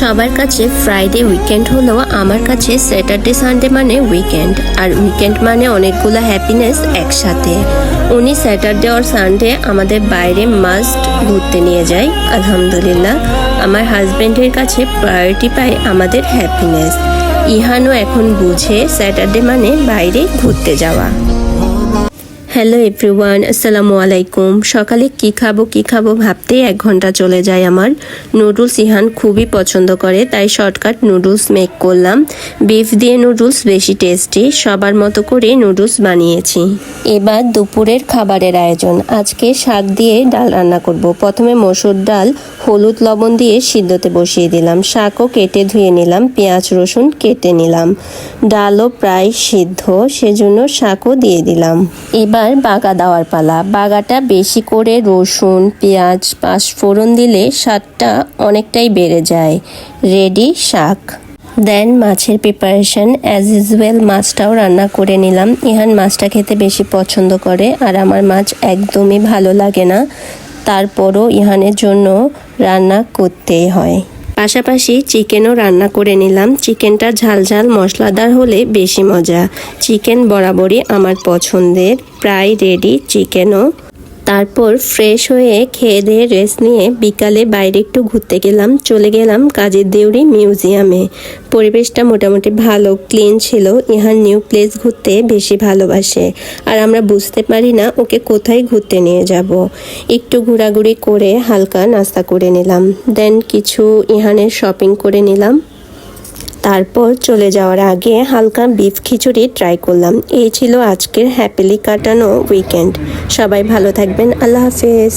সবার কাছে Friday weekend হলো আমার কাছে স্যাটারডে সানডে মানে উইকেন্ড আর উইকেন্ড মানে অনেকগুলো হ্যাপিনেস একসাথে। উনি স্যাটারডে আর সানডে আমাদের বাইরে মাস্ট ঘুরতে নিয়ে যায়, আলহামদুলিল্লাহ। আমার হাজব্যান্ডের কাছে প্রায়োরিটি পায় আমাদের হ্যাপিনেস ইহানও এখন বুঝে স্যাটারডে মানে বাইরে ঘুরতে যাওয়া। হ্যালো এভরিওয়ান আসসালামু আলাইকুম সকালে কি খাব কি খাব ভাবতেই এক ঘণ্টা চলে যায় আমার। নুডলস ইহান খুবই পছন্দ করে, তাই শর্টকাট নুডলস মেক করলাম। বিফ দিয়ে নুডলস বেশি টেস্টি সবার মতো করে নুডলস বানিয়েছি। এবার দুপুরের খাবারের আয়োজন। আজকে শাক দিয়ে ডাল রান্না করব। প্রথমে মসুর ডাল, হলুদ লবণ দিয়ে সিদ্ধতে বসিয়ে দিলাম। শাকও কেটে ধুয়ে নিলাম, পেঁয়াজ, রসুন কেটে নিলাম। ডালও প্রায় সিদ্ধ, সেজন্য শাকও দিয়ে দিলাম। এবার বাগা দেওয়ার পালা। বাগাটা বেশি করে রসুন, পেঁয়াজ পাঁচফোড়ন দিলে স্বাদটা অনেকটাই বেড়ে যায়। রেডি শাক। দেন মাছের প্রিপারেশন অ্যাজ ইউজুয়াল মাছটাও রান্না করে নিলাম। ইহান মাছটা খেতে বেশি পছন্দ করে আর আমার মাছ একদমই ভালো লাগে না। তারপরও ইহানের জন্য রান্না করতেই হয়। পাশাপাশি চিকেনও রান্না করে নিলাম। চিকেনটা ঝাল ঝাল, মশলাদার হলে বেশি মজা। চিকেন বরাবরই আমার পছন্দের। প্রায় রেডি চিকেনও। তারপর ফ্রেশ হয়ে খেয়ে দিয়ে রেস্ট নিয়ে বিকালে বাইরে একটু ঘুরতে গেলাম। চলে গেলাম কাজের দেউরি মিউজিয়ামে। পরিবেশটা মোটামুটি ভালো ক্লিন ছিল। ইহার নিউ প্লেস ঘুরতে বেশি ভালোবাসে। আর আমরা বুঝতে পারি না ওকে কোথায় ঘুরতে নিয়ে যাব। একটু ঘোরাঘুরি করে হালকা নাস্তা করে নিলাম। দেন কিছু ইহানের শপিং করে নিলাম। তারপর চলে যাওয়ার আগে হালকা বিফ খিচুড়ি ট্রাই করলাম। এই ছিল আজকের হ্যাপিলি কাটানো উইকেন্ড সবাই ভালো থাকবেন। আল্লাহ হাফেজ।